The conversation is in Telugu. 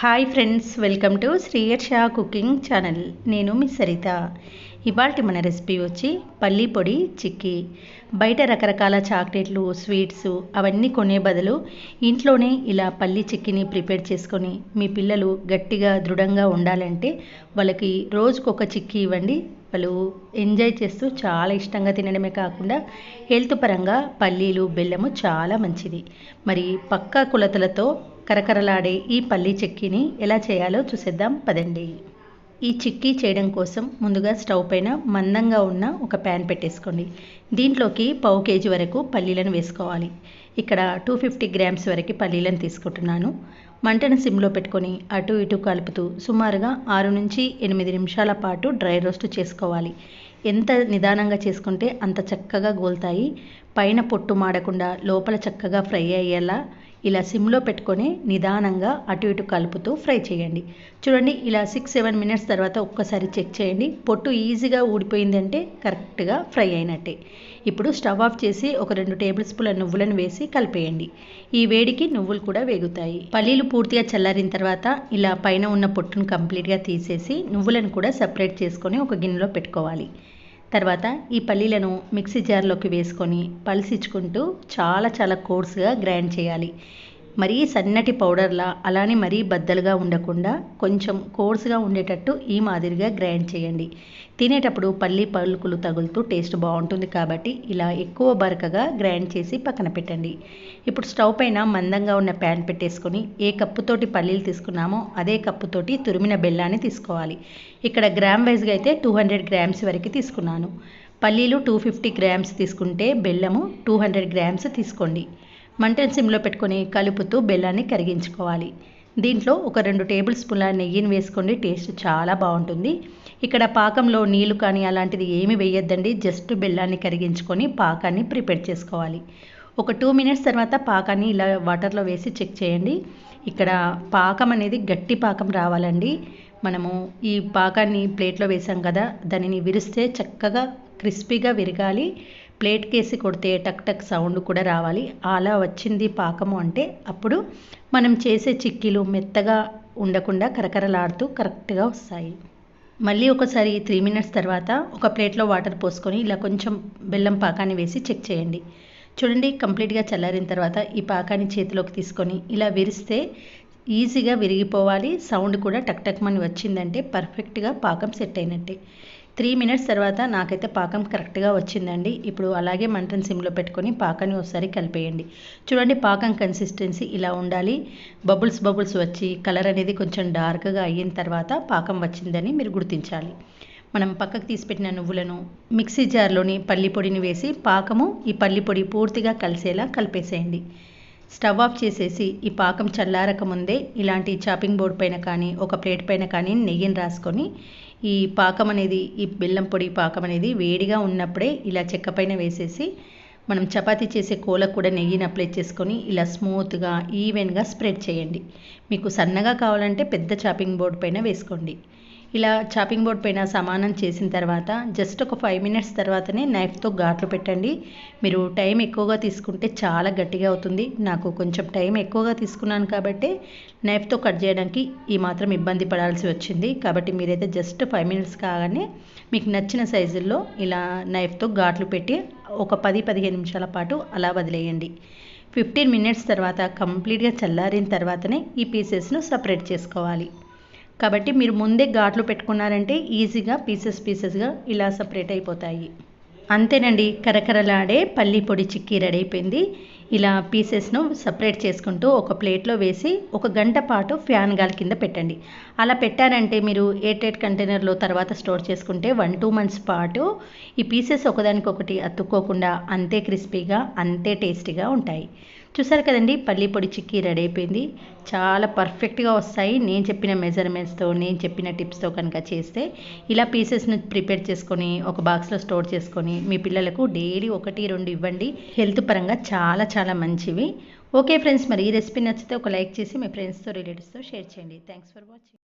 హాయ్ ఫ్రెండ్స్ వెల్కమ్ టు శ్రీయర్ షా కుకింగ్ ఛానల్ నేను మీ సరిత. ఇవాళ మన రెసిపీ వచ్చి పల్లి పొడి చిక్కీ. బయట రకరకాల చాక్లెట్లు స్వీట్స్ అవన్నీ కొనే బదులు ఇంట్లోనే ఇలా పల్లి చిక్కీని ప్రిపేర్ చేసుకొని మీ పిల్లలు గట్టిగా దృఢంగా ఉండాలంటే వాళ్ళకి రోజుకొక చిక్కీ ఇవ్వండి. వాళ్ళు ఎంజాయ్ చేస్తూ చాలా ఇష్టంగా తినడమే కాకుండా హెల్త్ పరంగా పల్లీలు బెల్లము చాలా మంచిది. మరి పక్కా కులతలతో కరకరలాడే ఈ పల్లీ చిక్కీని ఎలా చేయాలో చూసేద్దాం పదండి. ఈ చిక్కీ చేయడం కోసం ముందుగా స్టవ్ పైన మందంగా ఉన్న ఒక ప్యాన్ పెట్టేసుకోండి. దీంట్లోకి పావు కేజీ వరకు పల్లీలను వేసుకోవాలి. ఇక్కడ టూ ఫిఫ్టీ గ్రామ్స్ వరకు పల్లీలను తీసుకుంటున్నాను. మంటను సిమ్లో పెట్టుకొని అటు ఇటు కలుపుతూ సుమారుగా ఆరు నుంచి ఎనిమిది నిమిషాల పాటు డ్రై రోస్ట్ చేసుకోవాలి. ఎంత నిదానంగా చేసుకుంటే అంత చక్కగా గోల్తాయి. పైన పొట్టు మాడకుండా లోపల చక్కగా ఫ్రై అయ్యేలా ఇలా సిమ్లో పెట్టుకొని నిదానంగా అటు ఇటు కలుపుతూ ఫ్రై చేయండి. చూడండి ఇలా సిక్స్ సెవెన్ మినిట్స్ తర్వాత ఒక్కసారి చెక్ చేయండి. పొట్టు ఈజీగా ఊడిపోయిందంటే కరెక్ట్గా ఫ్రై అయినట్టే. ఇప్పుడు స్టవ్ ఆఫ్ చేసి ఒక రెండు టేబుల్ స్పూన్ల నువ్వులను వేసి కలిపేయండి. ఈ వేడికి నువ్వులు కూడా వేగుతాయి. పల్లీలు పూర్తిగా చల్లారిన తర్వాత ఇలా పైన ఉన్న పొట్టును కంప్లీట్గా తీసేసి నువ్వులను కూడా సపరేట్ చేసుకొని ఒక గిన్నెలో పెట్టుకోవాలి. తర్వాత ఈ పల్లీలను మిక్సీ జార్లోకి వేసుకొని పల్సిచ్చుకుంటూ చాలా చాలా కోర్స్గా గ్రైండ్ చేయాలి. మరీ సన్నటి పౌడర్లా అలానే మరీ బద్దలుగా ఉండకుండా కొంచెం కోర్స్గా ఉండేటట్టు ఈ మాదిరిగా గ్రైండ్ చేయండి. తినేటప్పుడు పల్లి పలుకులు తగులుతూ టేస్ట్ బాగుంటుంది కాబట్టి ఇలా ఎక్కువ బరకగా గ్రైండ్ చేసి పక్కన పెట్టండి. ఇప్పుడు స్టవ్ పైన మందంగా ఉన్న ప్యాన్ పెట్టేసుకొని ఏ కప్పుతోటి పల్లీలు తీసుకున్నామో అదే కప్పుతోటి తురిమిన బెల్లాన్ని తీసుకోవాలి. ఇక్కడ గ్రామ్ వైజ్గా అయితే టూ హండ్రెడ్ గ్రామ్స్ వరకు తీసుకున్నాను. పల్లీలు టూ ఫిఫ్టీ గ్రామ్స్ తీసుకుంటే బెల్లము టూ హండ్రెడ్ గ్రామ్స్ తీసుకోండి. మంటను సిమ్లో పెట్టుకొని కలుపుతూ బెల్లాన్ని కరిగించుకోవాలి. దీంట్లో ఒక రెండు టేబుల్ స్పూన్ల నెయ్యిని వేసుకోండి టేస్ట్ చాలా బాగుంటుంది. ఇక్కడ పాకంలో నీళ్ళు కానీ అలాంటిది ఏమి వేయొద్దండి జస్ట్ బెల్లాన్ని కరిగించుకొని పాకాన్ని ప్రిపేర్ చేసుకోవాలి. ఒక టూ మినిట్స్ తర్వాత పాకాన్ని ఇలా వాటర్లో వేసి చెక్ చేయండి. ఇక్కడ పాకం అనేది గట్టి పాకం రావాలండి. మనము ఈ పాకాన్ని ప్లేట్లో వేసాం కదా దానిని విరిస్తే చక్కగా క్రిస్పీగా విరగాలి. ప్లేట్ కేసి కొడితే టక్ టక్ సౌండ్ కూడా రావాలి. అలా వచ్చింది పాకము అంటే అప్పుడు మనం చేసే చిక్కీలు మెత్తగా ఉండకుండా కరకరలాడుతూ కరెక్ట్గా వస్తాయి. మళ్ళీ ఒకసారి త్రీ మినిట్స్ తర్వాత ఒక ప్లేట్లో వాటర్ పోసుకొని ఇలా కొంచెం బెల్లం పాకాన్ని వేసి చెక్ చేయండి. చూడండి కంప్లీట్గా చల్లారిన తర్వాత ఈ పాకాన్ని చేతిలోకి తీసుకొని ఇలా విరిస్తే ఈజీగా విరిగిపోవాలి. సౌండ్ కూడా టక్ టక్ మని వచ్చిందంటే పర్ఫెక్ట్గా పాకం సెట్ అయినట్టే. త్రీ మినిట్స్ తర్వాత నాకైతే పాకం కరెక్ట్గా వచ్చిందండి. ఇప్పుడు అలాగే మంటను సిమ్లో పెట్టుకొని పాకాన్ని ఒకసారి కలిపేయండి. చూడండి పాకం కన్సిస్టెన్సీ ఇలా ఉండాలి. బబుల్స్ బబుల్స్ వచ్చి కలర్ అనేది కొంచెం డార్క్గా అయిన తర్వాత పాకం వచ్చిందని మీరు గుర్తించాలి. మనం పక్కకు తీసిపెట్టిన నువ్వులను మిక్సీ జార్లోని పల్లి పొడిని వేసి పాకము ఈ పల్లి పొడి పూర్తిగా కలిసేలా కలిపేసేయండి. స్టవ్ ఆఫ్ చేసేసి ఈ పాకం చల్లారక ముందే ఇలాంటి చాపింగ్ బోర్డ్ పైన కానీ ఒక ప్లేట్ పైన కానీ నెయ్యిని రాసుకొని ఈ పాకం అనేది ఈ బెల్లం పొడి పాకం అనేది వేడిగా ఉన్నప్పుడే ఇలా చెక్క పైన వేసేసి మనం చపాతీ చేసే కోలకు కూడా నెయ్యిని అప్లై చేసుకొని ఇలా స్మూత్గా ఈవెన్గా స్ప్రెడ్ చేయండి. మీకు సన్నగా కావాలంటే పెద్ద చాపింగ్ బోర్డ్ పైన వేసుకోండి. ఇలా చాపింగ్ బోర్డ్ పైన సమానం చేసిన తర్వాత జస్ట్ ఒక ఫైవ్ మినిట్స్ తర్వాతనే నైఫ్తో ఘాట్లు పెట్టండి. మీరు టైం ఎక్కువగా తీసుకుంటే చాలా గట్టిగా అవుతుంది. నాకు కొంచెం టైం ఎక్కువగా తీసుకున్నాను కాబట్టి నైఫ్తో కట్ చేయడానికి ఈ మాత్రం ఇబ్బంది పడాల్సి వచ్చింది. కాబట్టి మీరైతే జస్ట్ ఫైవ్ మినిట్స్ కాగానే మీకు నచ్చిన సైజుల్లో ఇలా నైఫ్తో ఘాట్లు పెట్టి ఒక పది పదిహేను నిమిషాల పాటు అలా వదిలేయండి. ఫిఫ్టీన్ మినిట్స్ తర్వాత కంప్లీట్గా చల్లారిన తర్వాతనే ఈ పీసెస్ను సపరేట్ చేసుకోవాలి. కాబట్టి మీరు ముందే ఘాట్లు పెట్టుకున్నారంటే ఈజీగా పీసెస్ పీసెస్గా ఇలా సపరేట్ అయిపోతాయి. అంతేనండి కరకరలాడే పల్లి పొడి చిక్కీ రెడీ అయిపోయింది ఇలా పీసెస్ను సపరేట్ చేసుకుంటూ ఒక ప్లేట్లో వేసి ఒక గంట పాటు ఫ్యాన్ గాలి కింద పెట్టండి. అలా పెట్టారంటే మీరు ఎయిట్ కంటైనర్లో తర్వాత స్టోర్ చేసుకుంటే వన్ టూ మంత్స్ పాటు ఈ పీసెస్ ఒకదానికొకటి అతుక్కోకుండా అంతే క్రిస్పీగా అంతే టేస్టీగా ఉంటాయి. చూసారు కదండి పల్లి పొడి చిక్కీ రెడీ అయిపోయింది. చాలా పర్ఫెక్ట్గా వస్తాయి. నేను చెప్పిన మెజర్మెంట్స్తో నేను చెప్పిన టిప్స్తో కనుక చేస్తే ఇలా పీసెస్ను ప్రిపేర్ చేసుకొని ఒక బాక్స్లో స్టోర్ చేసుకొని మీ పిల్లలకు డైలీ ఒకటి రెండు ఇవ్వండి. హెల్త్ పరంగా చాలా చాలా మంచివి. ఓకే ఫ్రెండ్స్ మరి ఈ రెసిపీ నచ్చితే ఒక లైక్ చేసి మీ ఫ్రెండ్స్తో రిలేటివ్స్తో షేర్ చేయండి. Thanks for watching.